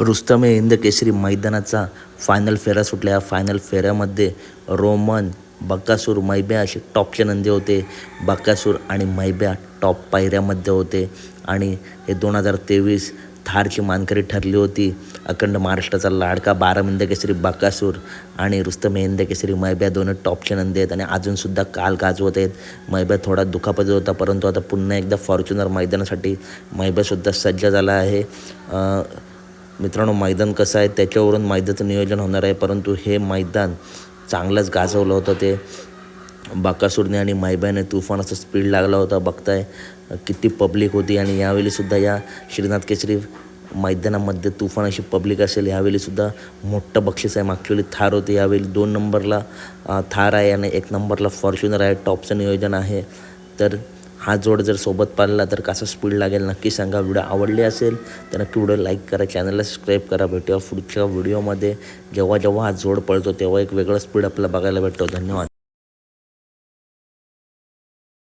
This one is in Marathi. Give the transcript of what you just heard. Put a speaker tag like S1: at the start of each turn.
S1: रुस्तम ए हिंद केसरी मैदानाचा फायनल फेरा सुटला. या फायनल फेऱ्यामध्ये रोमन बक्कासूर मैब्या असे टॉपचे नंदी होते. बक्कासूर आणि मैब्या टॉप पायऱ्यामध्ये होते. आणि हे दोन हजार तेवीस थारची मानकरी ठरली होती. अखंड महाराष्ट्राचा लाडका बारामिंद केसरी बक्कासूर आणि रुस्तम ए हिंद केसरी मैब्या दोन टॉपचे नंदी आहेत. आणि अजूनसुद्धा काल गाजवत आहेत. मैब्या थोडा दुखापत होता परंतु आता पुन्हा एकदा फॉर्च्युनर मैदानासाठी मैब्यासुद्धा सज्ज झाला आहे. मित्रांनो मैदान कसं आहे त्याच्यावरून मैदाचं नियोजन होणार आहे परंतु हे मैदान चांगलंच गाजवलं होतं ते. बाकासूरने आणि मायबाने तुफान स्पीड लागला होता बघताय. किती पब्लिक होती आणि यावेळीसुद्धा या श्रीनाथ केसरी मैदानामध्ये तुफान अशी पब्लिक असेल यावेळीसुद्धा मोठं बक्षीस आहे. मागच्या वेळी थार होते यावेळी दोन नंबरला थार आहे आणि एक नंबरला फॉर्च्युनर आहे. टॉपचं नियोजन आहे. तर हा जोड जर सोबत पाळला तर कसं स्पीड लागेल नक्की सांगा. व्हिडिओ आवडली असेल तर नक्की व्हिडिओ लाईक करा चॅनलला सबस्क्राईब करा. भेटूया पुढच्या व्हिडिओमध्ये जेव्हा जेव्हा हा जोड पळतो तेव्हा एक वेगळं स्पीड आपल्याला बघायला भेटतो. धन्यवाद.